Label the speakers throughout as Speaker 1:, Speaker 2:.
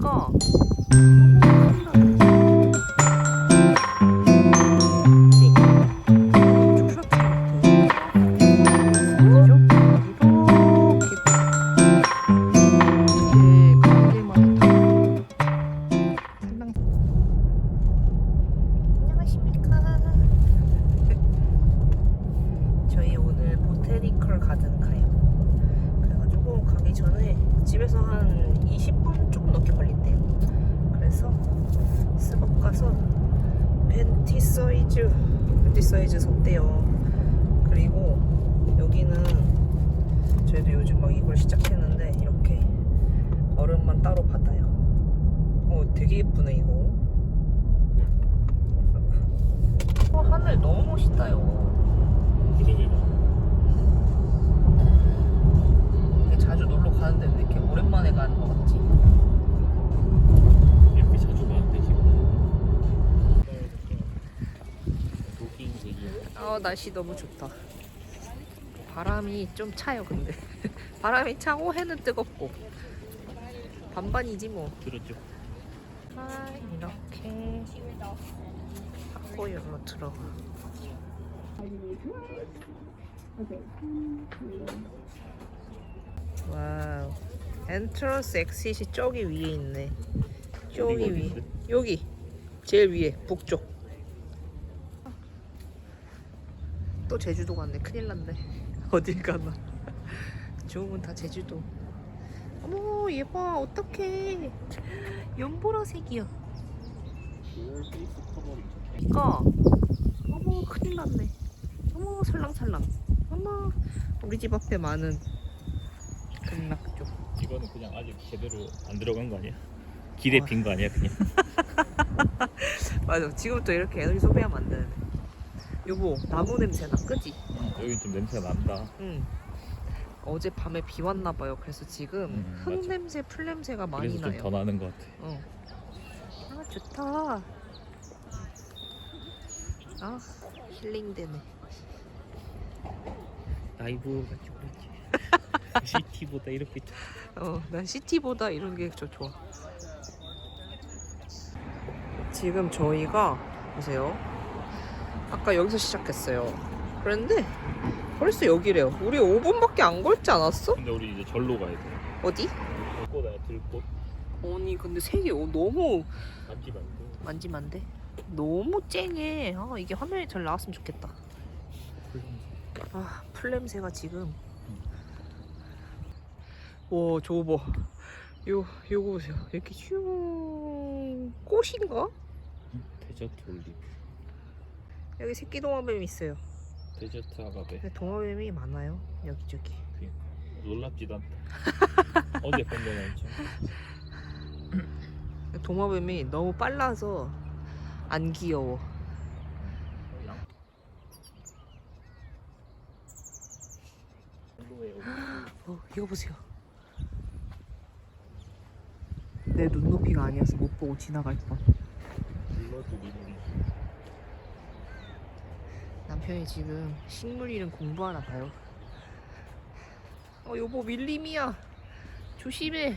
Speaker 1: 그 되게 예쁘네 이거. 어, 하늘 너무 멋있다요.
Speaker 2: 구름이 막
Speaker 1: 자주 놀러 가는데 왜 이렇게 오랜만에 가는 것 같지?
Speaker 2: 이렇게 자주 가는데 지금 도킹색이
Speaker 1: 아 날씨 너무 좋다. 바람이 좀 차요 근데 바람이 차고 해는 뜨겁고 반반이지 뭐.
Speaker 2: 들었죠?
Speaker 1: 아 이렇게 하고 열로 들어가. 와우. 엔트런스 엑시시 저기 위에 있네. 저기 위에.
Speaker 2: 어딘데?
Speaker 1: 여기 제일 위에 북쪽. 또 제주도 갔네. 큰일 났네. 어딜 가나. 좋으면 다 제주도. 어머 얘봐 어떡해. 연보라색이야. 이거 어머 큰일 났네. 어머 살랑살랑. 어머 우리 집 앞에 많은 극락쪽.
Speaker 2: 이거는 그냥 아직 제대로 안 들어간 거 아니야? 기대
Speaker 1: 어.
Speaker 2: 빈거 아니야 그냥?
Speaker 1: 맞아. 지금부터 이렇게 에너지 소비하면 안 되는데. 여보 나무 냄새 나 그지?
Speaker 2: 여기 좀 냄새가 난다
Speaker 1: 응. 어제 밤에 비 왔나 봐요. 그래서 지금
Speaker 2: 음,
Speaker 1: 흙
Speaker 2: 맞아.
Speaker 1: 냄새, 풀 냄새가 많이
Speaker 2: 그래서 좀
Speaker 1: 나요.
Speaker 2: 더 나는 것 같아
Speaker 1: 어. 아 좋다. 아 힐링 되네.
Speaker 2: 라이브가 좋지 CT보다 이렇게 좀-
Speaker 1: 어, 난 시티보다 이런 게 더 좋아. 지금 저희가 보세요. 아까 여기서 시작했어요. 그런데 벌써 여기래요. 우리 5분밖에 안 걸지 않았어?
Speaker 2: 근데 우리 이제 절로 가야 돼
Speaker 1: 어디?
Speaker 2: 들꽃 아니야 들꽃
Speaker 1: 아니 근데 색이 너무
Speaker 2: 만지 말고
Speaker 1: 만지면 안 돼. 너무 쨍해. 아 이게 화면이 잘 나왔으면 좋겠다. 아, 풀 냄새가 지금. 와, 저거 봐. 요, 요거 보세요. 이렇게 슝. 꽃인가?
Speaker 2: 데저트 올리브
Speaker 1: 여기 새끼 동화뱀 있어요.
Speaker 2: 데저트 아가베
Speaker 1: 근데 동화뱀이 많아요. 여기저기.
Speaker 2: 놀랍지도 않다 어제 본거는 좀
Speaker 1: 동화뱀이 너무 빨라서 안 귀여워. 어, 이거 보세요. 내 눈높이가 아니어서 못 보고 지나갈 뻔. 남편이 지금 식물 이름 공부하나 봐요. 어, 여보 밀림이야. 조심해.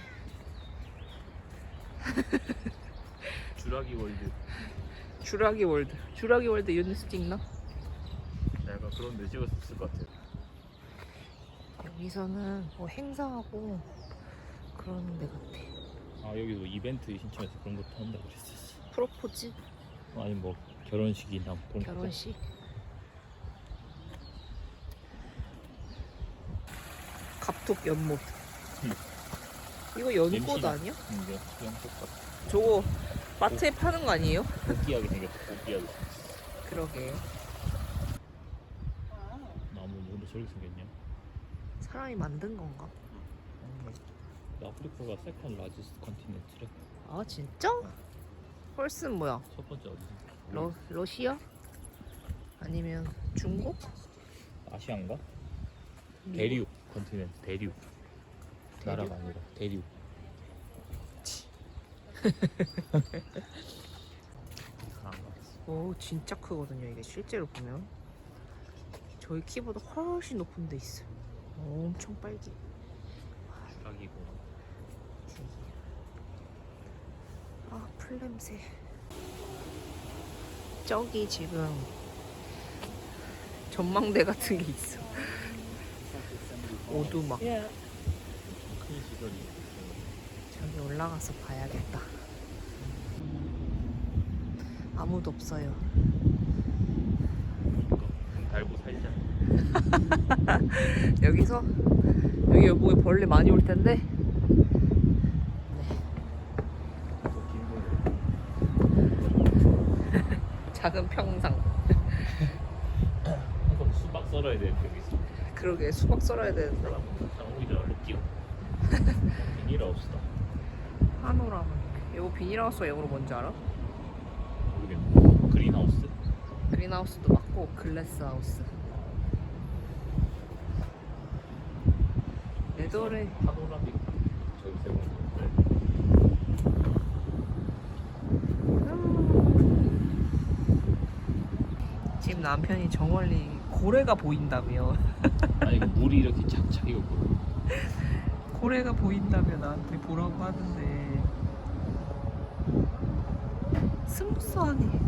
Speaker 2: 주라기 월드
Speaker 1: 주라기 월드. 주라기 월드 이런 데서 찍나?
Speaker 2: 내가 그런 데 찍었을 것 같아
Speaker 1: 여기서는 뭐 행사하고 그러는 데 같아.
Speaker 2: 아 여기도 이벤트 신청해서 그런 것도 한다고 그랬었어
Speaker 1: 프로포즈,
Speaker 2: 아니 뭐 결혼식이나 뭐 그런 거
Speaker 1: 결혼식. 갑툭 연못. 이거 연꽃
Speaker 2: 냄새가.
Speaker 1: 아니야?
Speaker 2: 근데 그냥 똑같아
Speaker 1: 저거 마트에 파는 거 아니에요?
Speaker 2: 고기하게 생겼어 고기하게
Speaker 1: 그러게.
Speaker 2: 나무 뭔데 저렇게 생겼냐
Speaker 1: 사람이 만든 건가?
Speaker 2: 아프리카가 세컨 라지스트 컨티넨트래
Speaker 1: 아 진짜? 펄스는 뭐야?
Speaker 2: 첫 번째 어디지?
Speaker 1: 러, 러시아? 아니면 중국?
Speaker 2: 아시안가? 대륙 컨티넨트 대륙. 나라가 아니라 대륙.
Speaker 1: 오 진짜 크거든요 이게 실제로 보면. 저희 키보다 훨씬 높은 데 있어요. 엄청 빨개.
Speaker 2: 주라기구나
Speaker 1: 풀 냄새. 저기 지금 전망대 같은 게 있어. 오두막.
Speaker 2: 큰 시설이
Speaker 1: 저기 올라가서 봐야겠다. 아무도 없어요.
Speaker 2: 달고 살자
Speaker 1: 여기서 여기 여보에 벌레 많이 올 텐데. 네. 작은 평상.
Speaker 2: 항상 수박 썰어야 되는데 여기서
Speaker 1: 그러게 수박 썰어야 되는데.
Speaker 2: 오히려 얼른 끼워 비닐 없어
Speaker 1: 한우라면. 이거 비닐하우스 영어로 뭔지 알아?
Speaker 2: 모르겠네 그린하우스?
Speaker 1: 그린하우스도 맞고 글래스 하우스. 레더레
Speaker 2: 파노라믹 저기 세운
Speaker 1: 지금 남편이 저 멀리 고래가 보인다며.
Speaker 2: 아니 이거 물이 이렇게 착착 이거 뭐
Speaker 1: 고래가 보인다며 나한테 보라고 하는데. 스무스하네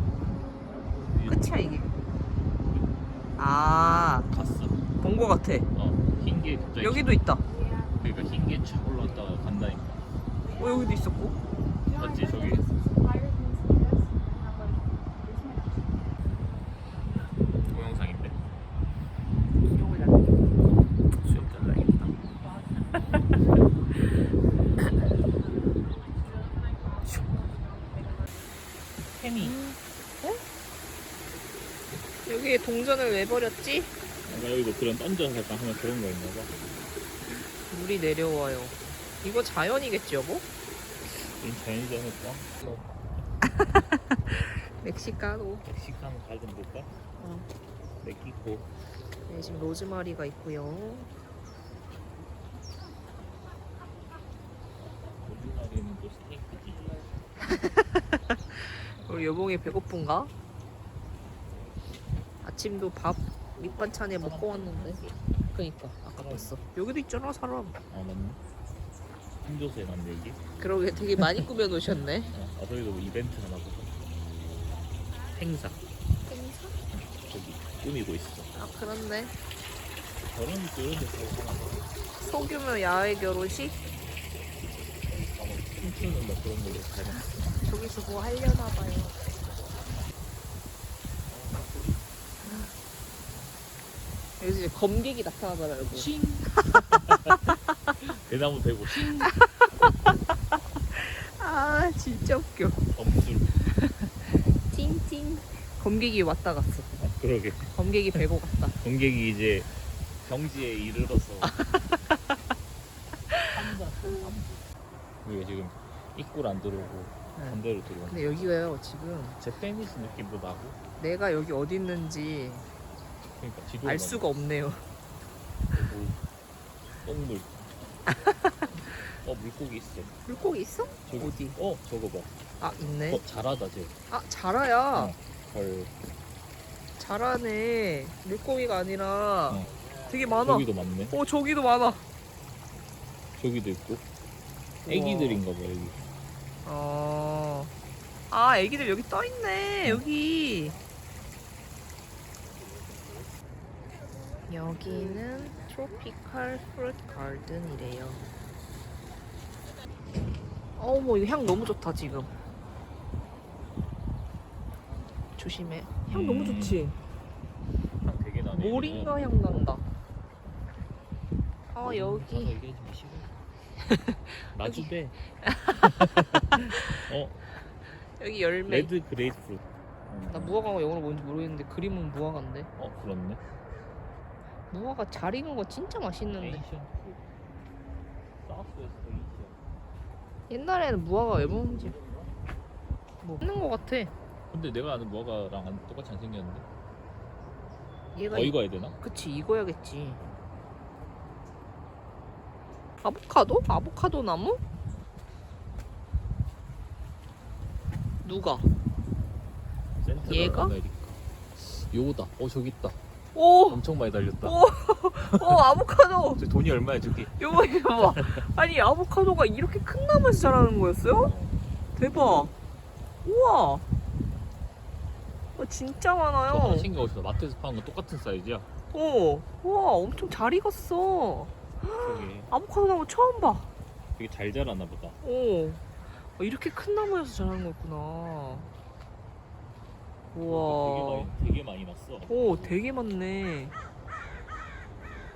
Speaker 1: 끝이야 이게. 아.
Speaker 2: 갔어.
Speaker 1: 본거 같아.
Speaker 2: 어 흰게 갑자기
Speaker 1: 여기도 있다.
Speaker 2: 그러니까 흰게촥 올라왔다가 간다니까.
Speaker 1: 어 여기도 있었고.
Speaker 2: 맞지 저기 동영상인데
Speaker 1: 이용을 잘
Speaker 2: 수염 잘라야겠다 햄이
Speaker 1: 여기에 동전을 왜 버렸지?
Speaker 2: 나 여기도 그런 던져서 약간 하면 그런 거 있나 봐
Speaker 1: 물이 내려와요 이거 자연이겠지 여보?
Speaker 2: 이건 자연이지 않을까?
Speaker 1: 멕시카노
Speaker 2: 멕시칸 가든 볼까?
Speaker 1: 어.
Speaker 2: 멕시코
Speaker 1: 네, 지금 로즈마리가 있고요
Speaker 2: 우리나라에는 또 스테이크지
Speaker 1: 우리 여봉이 배고픈가? 아침도 밥 밑반찬에 먹고 왔는데. 그니까 아까 봤어. 여기도 있잖아 사람.
Speaker 2: 아 맞네. 힘줘서 해놨네 여기
Speaker 1: 그러게 되게 많이 꾸며놓으셨네.
Speaker 2: 어, 아 저기도 뭐 이벤트 하나 보다 행사. 저기 꾸미고 있어.
Speaker 1: 아 그렇네.
Speaker 2: 결혼이 또 이런 데서 하나
Speaker 1: 소규모 야외 결혼식?
Speaker 2: 아마 춤추는 뭐 그런 걸로 잘
Speaker 1: 저기서 뭐 하려나 봐요 여기서 이제 검객이 여기.
Speaker 2: 칭 대나무 대고 칭
Speaker 1: 아 진짜 웃겨.
Speaker 2: 검술.
Speaker 1: 팅팅 검객이 왔다 갔어.
Speaker 2: 아 그러게.
Speaker 1: 검객이 배고 갔다.
Speaker 2: 관객이 이제 경지에 이르러서. 우리가 지금 입구를 안 들어오고
Speaker 1: 네.
Speaker 2: 반대로 들어오는
Speaker 1: 근데 여기가요 지금.
Speaker 2: 제페니스 느낌도 나고.
Speaker 1: 내가 여기 어디 있는지
Speaker 2: 그러니까 지도
Speaker 1: 알 수가 없네요
Speaker 2: 똥물 어 물고기 있어
Speaker 1: 물고기 있어?
Speaker 2: 저기.
Speaker 1: 어디?
Speaker 2: 어 저거 봐
Speaker 1: 아 있네
Speaker 2: 어, 잘하다 쟤
Speaker 1: 아 자라야
Speaker 2: 어. 헐
Speaker 1: 자라네 물고기가 아니라
Speaker 2: 어.
Speaker 1: 되게 많아
Speaker 2: 저기도 많네
Speaker 1: 어 저기도 많아
Speaker 2: 저기도 있고 애기들인가 봐 여기
Speaker 1: 어. 아, 애기들 여기 떠 있네. 여기. 여기는 트로피칼 프루트 가든이래요. 어머, 이거 향 너무 좋다, 지금. 조심해. 향 너무
Speaker 2: 음.
Speaker 1: 좋지?
Speaker 2: 향 되게 나네
Speaker 1: 모링가 향 난다. 아,
Speaker 2: 가서
Speaker 1: 여기.
Speaker 2: 마시고 나주배 어
Speaker 1: 여기 열매.
Speaker 2: 레드 그레이프루트
Speaker 1: 나 무화과가 영어로 뭔지 모르겠는데 그림은 무화과인데.
Speaker 2: 어 그렇네
Speaker 1: 무화과 잘 익은 거 진짜 맛있는데. 옛날에는 무화과 왜 먹는지 뭐 먹는 거 같아.
Speaker 2: 근데 내가 아는 무화과랑 안- 똑같이 안 생겼는데
Speaker 1: 얘가
Speaker 2: 어 이거 해야 되나?
Speaker 1: 그치 이거야겠지. 아보카도? 아보카도 나무? 누가?
Speaker 2: 센트럴
Speaker 1: 얘가?
Speaker 2: 아메리카 요거다 어 저기 있다
Speaker 1: 오,
Speaker 2: 엄청 많이 달렸다
Speaker 1: 오, 오 아보카도.
Speaker 2: 저 돈이 얼마야 저기
Speaker 1: 여보 이거 봐. 아니 아보카도가 이렇게 큰 나무에서 자라는 거였어요?
Speaker 2: 어,
Speaker 1: 대박. 우와. 어, 진짜 많아요.
Speaker 2: 저 신경 없어. 마트에서 파는 거 똑같은 사이즈야.
Speaker 1: 어. 우와, 엄청 잘 익었어.
Speaker 2: 되게
Speaker 1: 아보카도 나무 처음 봐.
Speaker 2: 되게 잘 자라나 보다.
Speaker 1: 오. 어, 이렇게 큰 나무여서 자라는 거였구나. 우와.
Speaker 2: 되게 많이 되게 많이 났어.
Speaker 1: 오, 되게 많네.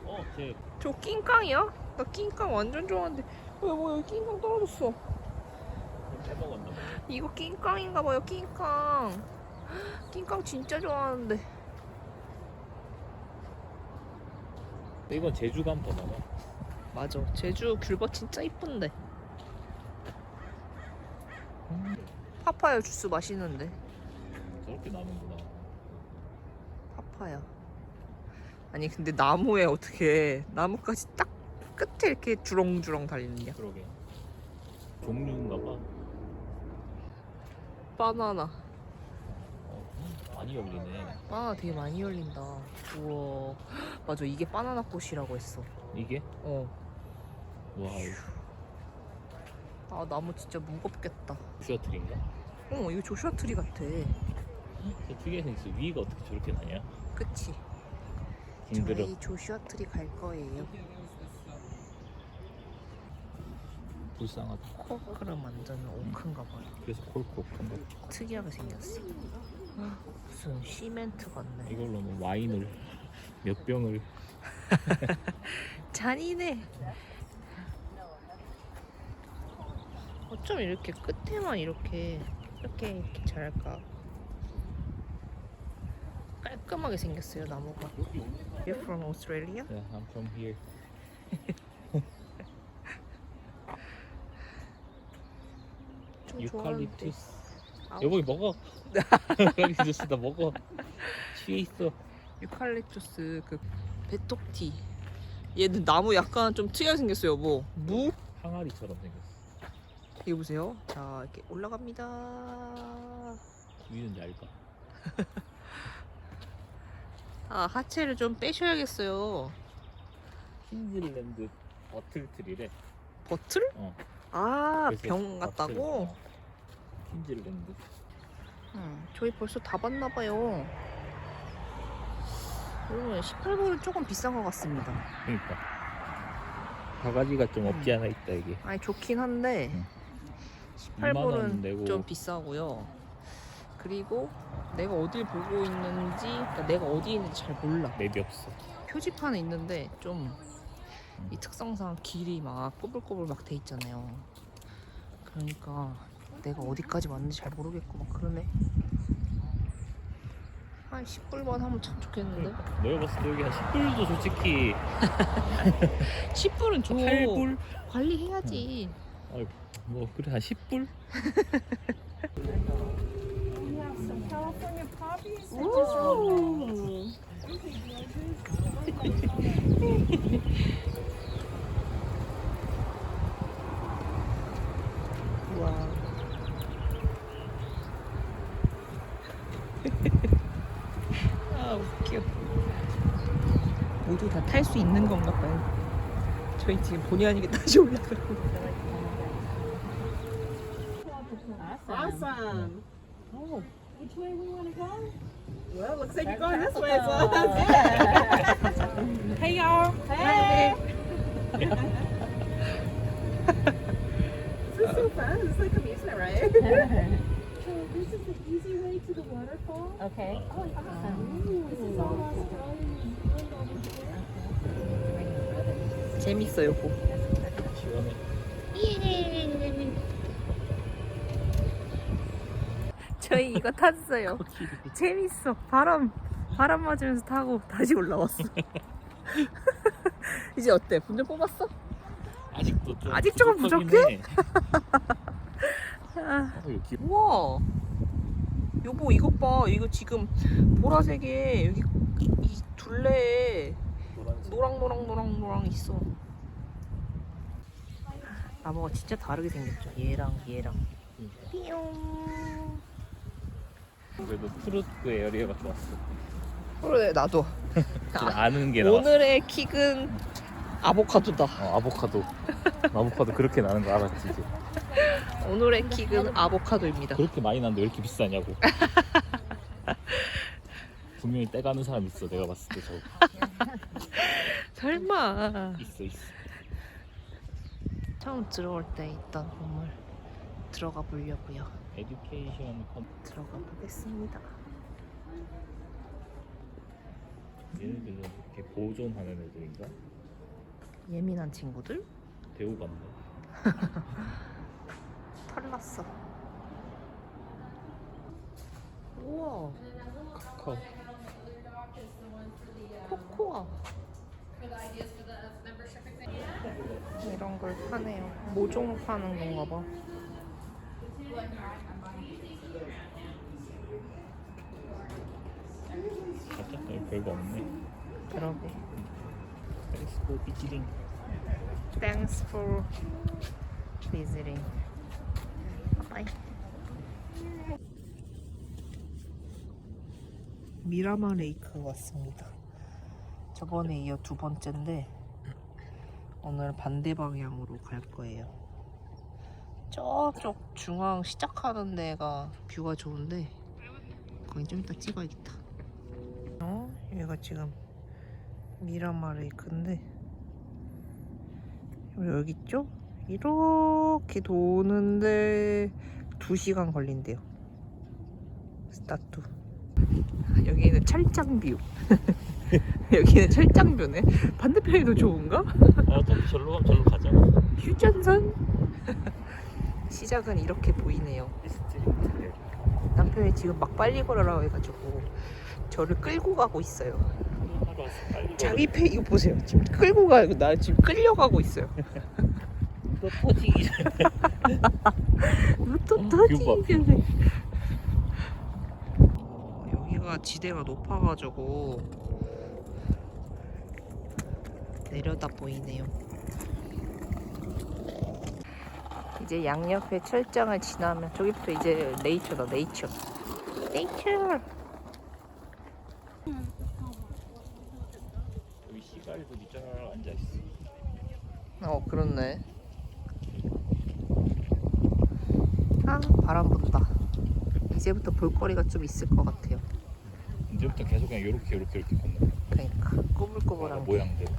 Speaker 2: 어, 쟤
Speaker 1: 저 낑깡이야? 나 낑깡 완전 좋아하는데. 어, 여보, 여기 낑깡 떨어졌어.
Speaker 2: 빼먹었나.
Speaker 1: 이거 낑깡인가 봐요, 낑깡. 낑깡 진짜 좋아하는데.
Speaker 2: 이건 제주감 더 많아.
Speaker 1: 맞아. 제주 귤밭 진짜 이쁜데. 파파야 주스 맛있는데.
Speaker 2: 저렇게 나는구나.
Speaker 1: 파파야. 아니 근데 나무에 어떻게 나무까지 딱 끝에 이렇게 주렁주렁 달리느냐.
Speaker 2: 그러게. 종류인가 봐.
Speaker 1: 바나나.
Speaker 2: 어, 많이 열리네.
Speaker 1: 바나나 되게 많이 열린다. 우와. 맞아 이게 바나나 꽃이라고 했어.
Speaker 2: 이게?
Speaker 1: 어.
Speaker 2: 와,
Speaker 1: 아 나무 진짜 무겁겠다.
Speaker 2: 슈어트인가?
Speaker 1: 어 이거 조슈아 트리 같아.
Speaker 2: 저 특이한 생겼어. 위가 어떻게 저렇게 나냐?
Speaker 1: 그치?
Speaker 2: 힘들어.
Speaker 1: 저희 조슈아 트리 갈 거예요.
Speaker 2: 불쌍하다.
Speaker 1: 코크를 만드는 오크인가 봐요.
Speaker 2: 그래서 콜코 큰 거.
Speaker 1: 특이하게 생겼어. 무슨 시멘트 같네.
Speaker 2: 이걸로 뭐 와인을 몇 병을
Speaker 1: 잔이네. 어쩜 이렇게 끝에만 이렇게 이렇게 이렇게 잘까? 깔끔하게 생겼어요 나무가. You're from Australia?
Speaker 2: Yeah, I'm from here.
Speaker 1: 좀
Speaker 2: 유칼립투스.
Speaker 1: 아우.
Speaker 2: 여보 먹어. 유칼립투스 나 먹어. 취해 있어.
Speaker 1: 유칼립투스 그 베톡티. 얘는 나무 약간 좀 특이하게 생겼어요 여보. 무?
Speaker 2: 항아리처럼 생겼어.
Speaker 1: 이거 보세요. 자 이렇게 올라갑니다.
Speaker 2: 위는 얇아.
Speaker 1: 아 하체를 좀 빼셔야겠어요.
Speaker 2: 퀸즐랜드 버틀트리래.
Speaker 1: 버틀?
Speaker 2: 어.
Speaker 1: 아
Speaker 2: 그래서
Speaker 1: 병
Speaker 2: 버틀,
Speaker 1: 같다고?
Speaker 2: 어. 퀸즐랜드.
Speaker 1: 응, 저희 벌써 다 봤나 봐요. 여러분 18불은 조금 비싼 것 같습니다.
Speaker 2: 그러니까. 바가지가 좀 없지 않아 있다 이게.
Speaker 1: 아니 좋긴 한데
Speaker 2: 응. 2만 원
Speaker 1: 18불은
Speaker 2: 내고.
Speaker 1: 좀 비싸고요. 그리고 내가 어딜 보고 있는지, 그러니까 내가 어디에 있는지 잘 몰라.
Speaker 2: 맵이 없어.
Speaker 1: 표지판에 있는데 좀 이 특성상 길이 막 꼬불꼬불 막 돼 있잖아요. 그러니까 내가 어디까지 왔는지 잘 모르겠고 막 그러네. 한 10불만 하면 참 좋겠는데?
Speaker 2: 내가 봤을 때 여기 한 10불도 솔직히
Speaker 1: 10불은 줘.
Speaker 2: 8불?
Speaker 1: 관리해야지.
Speaker 2: 뭐 그래 한 10불?
Speaker 1: 오. 와. 아 웃겨. 모두 다 탈 수 있는 건가 봐요. 저희 지금 본의 아니게 다시 올라가고.
Speaker 3: Awesome.
Speaker 1: 오.
Speaker 3: Which way we want to go? Well, looks like you're going this way, so.
Speaker 1: Hey y'all.
Speaker 3: Hey. this is so fun. It's like amusement, right? so this is the easy way to the waterfall.
Speaker 4: Okay.
Speaker 3: Oh, awesome. Ooh, this is all Australian New Zealand over here.
Speaker 1: 재밌어요, 고. 저희 이거 탔어요. 재밌어. 바람 바람 맞으면서 타고 다시 올라왔어. 이제 어때? 분좀 뽑았어?
Speaker 2: 아직도 좀
Speaker 1: 아직 조금 부족해?
Speaker 2: 해.
Speaker 1: 아,
Speaker 2: 어, 이거 귀-
Speaker 1: 우와. 여보 이것 봐. 이거 지금 보라색에 여기 이 둘레에
Speaker 2: 노란색.
Speaker 1: 노랑 노랑 노랑 노랑 있어. 나무가 진짜 다르게 생겼죠. 얘랑 얘랑. 삐용.
Speaker 2: 그래도 푸르트 에어리어가 좋았어.
Speaker 1: 그래 나도.
Speaker 2: 좀 아는 게 나왔어.
Speaker 1: 오늘의 킥은 아보카도다.
Speaker 2: 어, 아보카도. 아보카도 그렇게 나는 거 알았지 이제.
Speaker 1: 오늘의 킥은 아보카도입니다.
Speaker 2: 그렇게 많이 나는데 왜 이렇게 비싸냐고. 분명히 떼가는 사람 있어. 내가 봤을 때 저거
Speaker 1: 설마.
Speaker 2: 있어 있어.
Speaker 1: 처음 들어올 때 있던 건물 들어가 보려고요.
Speaker 2: 에듀케이션 컨.
Speaker 1: 들어가 보겠습니다.
Speaker 2: 얘네들은 이렇게 보존하는 애들인가?
Speaker 1: 예민한 친구들?
Speaker 2: 배우 같네.
Speaker 1: 털났어. 우와,
Speaker 2: 카카오.
Speaker 1: 코코아. 이런 걸 파네요. 모종 파는 건가 봐.
Speaker 2: 가자. 여기 별거 없네.
Speaker 1: 그러게.
Speaker 2: 엑스포 비치링.
Speaker 1: Thanks for visiting. Bye. 미라마 레이크 왔습니다. 저번에 이어 두 번째인데 오늘 반대 방향으로 갈 거예요. 저쪽 중앙 시작하는 데가 뷰가 좋은데 거기 좀 이따 찍어야겠다. 어? 여기가 지금 미라마 레이크인데 여기 있죠? 이렇게 도는데 2시간 걸린대요. 스타트. 여기는 철장뷰. 여기는 철장뷰네. 반대편이 더 좋은가?
Speaker 2: 아, 어차피 절로 가면 절로 가잖아.
Speaker 1: 휴전선? 시작은 이렇게 보이네요. 남편이 지금 막 빨리 걸으라고 해가지고 저를 끌고 가고 있어요.
Speaker 2: 빨리
Speaker 1: 자기 배 이거 보세요. 지금 끌고 가고 나 지금 끌려가고 있어요.
Speaker 2: 이거 터지기 전에.
Speaker 1: 또
Speaker 2: 어,
Speaker 1: 터지기. 전에. 여기가 지대가 높아가지고 내려다 보이네요. 이제 양옆에 철장을 지나면 저기부터 이제 네이처다 네이처. 네이처.
Speaker 2: 여기 시가리들이 쫙 앉아 있어.
Speaker 1: 어 그렇네. 아 바람 분다. 이제부터 볼거리가 좀 있을 것 같아요.
Speaker 2: 이제부터 계속 그냥 요렇게 요렇게 이렇게 걷는
Speaker 1: 그러니까
Speaker 2: 거야.
Speaker 1: 꼬불꼬불한 게.
Speaker 2: 모양대로.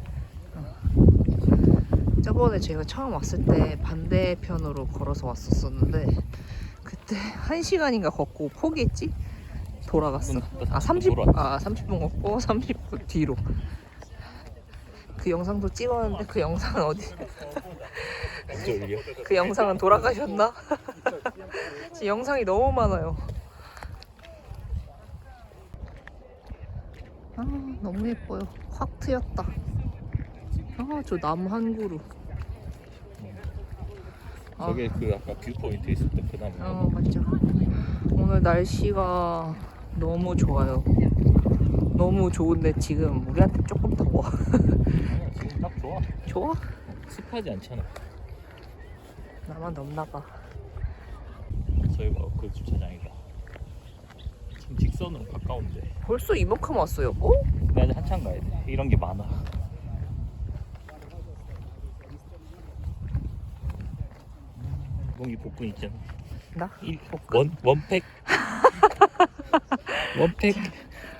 Speaker 1: 저번에 제가 처음 왔을 때 반대편으로 걸어서 왔었었는데 그때 한 시간인가 걷고 포기했지? 돌아갔어. 아 30, 아 30분 걷고 30분 뒤로. 그 영상도 찍었는데 그 영상은 어디? 그 영상은 돌아가셨나? 지금 영상이 너무 많아요. 아 너무 예뻐요. 확 트였다. 아 저 나무 한 그루. 아.
Speaker 2: 저게 그 아까 뷰 포인트 있을 때 그 나무.
Speaker 1: 어 맞죠. 오늘 날씨가 너무 좋아요. 너무 좋은데 지금 우리한테 조금 더워.
Speaker 2: 아, 지금 딱 좋아.
Speaker 1: 좋아?
Speaker 2: 습하지 않잖아.
Speaker 1: 나만 덥나 봐.
Speaker 2: 저희가 그 주차장이다. 지금 직선으로 가까운데.
Speaker 1: 벌써 이만큼 왔어요. 어?
Speaker 2: 근데 아직 한참 가야 돼. 이런 게 많아. 몽이 복근 있잖아.
Speaker 1: 나?
Speaker 2: 일, 원 원팩. 원팩.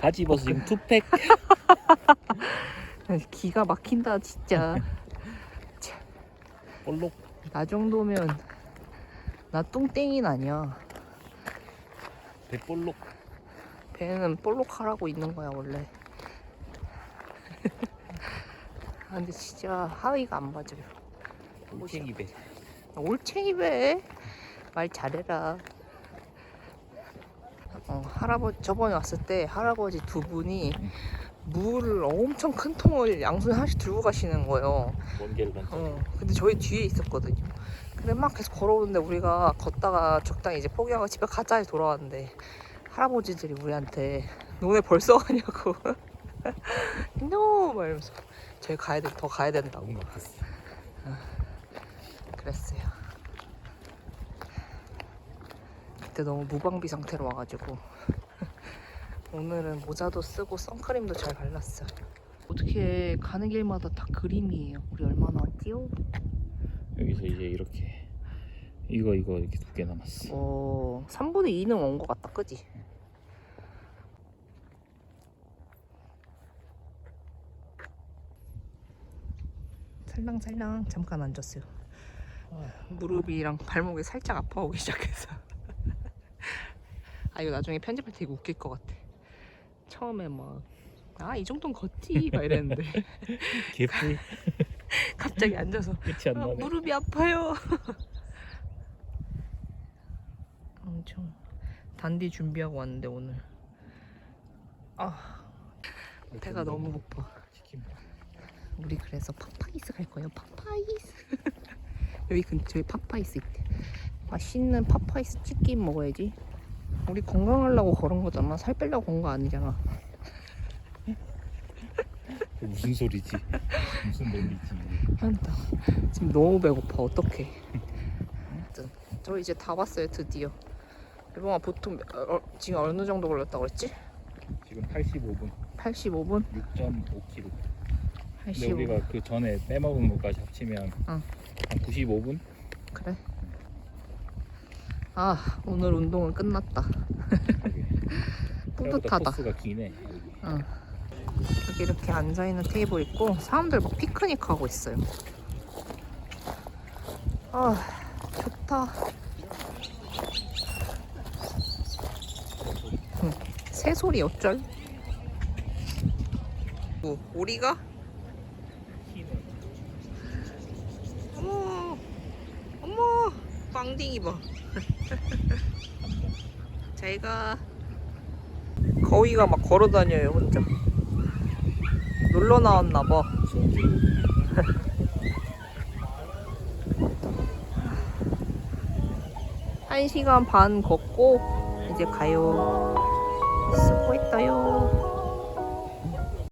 Speaker 2: 바지 입어서 지금 투팩.
Speaker 1: 기가 막힌다 진짜.
Speaker 2: 볼록.
Speaker 1: 나 정도면 나 뚱땡이는 아니야.
Speaker 2: 백볼록.
Speaker 1: 배는 볼록하라고 있는 거야 원래. 아, 근데 진짜 하의가 안 맞아요.
Speaker 2: 올챙이 배.
Speaker 1: 올챙이 배. 말 잘해라. 어, 할아버지 저번에 왔을 때 할아버지 두 분이 물을 엄청 큰 통을 양손에 하나씩 들고 가시는 거예요.
Speaker 2: 먼 길을 간.
Speaker 1: 어, 근데 저희 뒤에 있었거든요. 근데 막 계속 걸어오는데 우리가 걷다가 적당히 이제 포기하고 집에 가자 돌아왔는데 할아버지들이 우리한테 너네 벌써 가냐고 no 막 이러면서 저희 가야 돼, 더 가야 된다고
Speaker 2: 너무 막혔어.
Speaker 1: 그랬어요. 그때 너무 무방비 상태로 와가지고 오늘은 모자도 쓰고 선크림도 잘 발랐어요. 어떻게 가는 길마다 다 그림이에요. 우리 얼마나 왔지요?
Speaker 2: 여기서 이제 이렇게 이거 이거 이렇게 두 개 남았어.
Speaker 1: 어, 3분의 2는 온 것 같다, 그지? 살랑살랑 잠깐 앉았어요. 무릎이랑 발목이 살짝 아파오기 시작해서. 아 이거 나중에 편집할 때 이거 웃길 것 같아. 처음에 막 아 이 정도는 걷지 막 이랬는데
Speaker 2: 개뿔
Speaker 1: 갑자기 앉아서
Speaker 2: 끝이 안
Speaker 1: 아,
Speaker 2: 나네.
Speaker 1: 무릎이 아파요. 엄청 단디 준비하고 왔는데 오늘 아 배가 너무 고파.
Speaker 2: 치킨.
Speaker 1: 우리 그래서 파파이스 갈 거예요. 파파이스. 여기 근처에 파파이스 있대. 맛있는 파파이스 치킨 먹어야지. 우리 건강하려고 걸은 거잖아. 살 빼려고 건 거 아니잖아.
Speaker 2: 그 무슨 소리지? 무슨 논리지?
Speaker 1: 한다. 지금 너무 배고파. 어떡해. 아무튼 저 이제 다 왔어요. 드디어. 이봉아 보통 몇- 어, 지금 어느 정도 걸렸다고 그랬지?
Speaker 2: 지금 85분,
Speaker 1: 85분?
Speaker 2: 6.5km. 근데
Speaker 1: 85분.
Speaker 2: 우리가 그 전에 빼먹은 것까지 합치면
Speaker 1: 응.
Speaker 2: 한 95분?
Speaker 1: 그래. 아 오늘 운동은 끝났다. 뿌듯하다.
Speaker 2: 코스가 기네.
Speaker 1: 응. 여기 이렇게 앉아 있는 테이블 있고 사람들 막 피크닉 하고 있어요. 아 좋다. 응. 새 소리 어쩔? 뭐 오리가? 어머 어머 빵딩이 봐. 제가 거위가 막 걸어 다녀요 혼자. 놀러 나왔나 봐. 한 시간 반 걷고 이제 가요.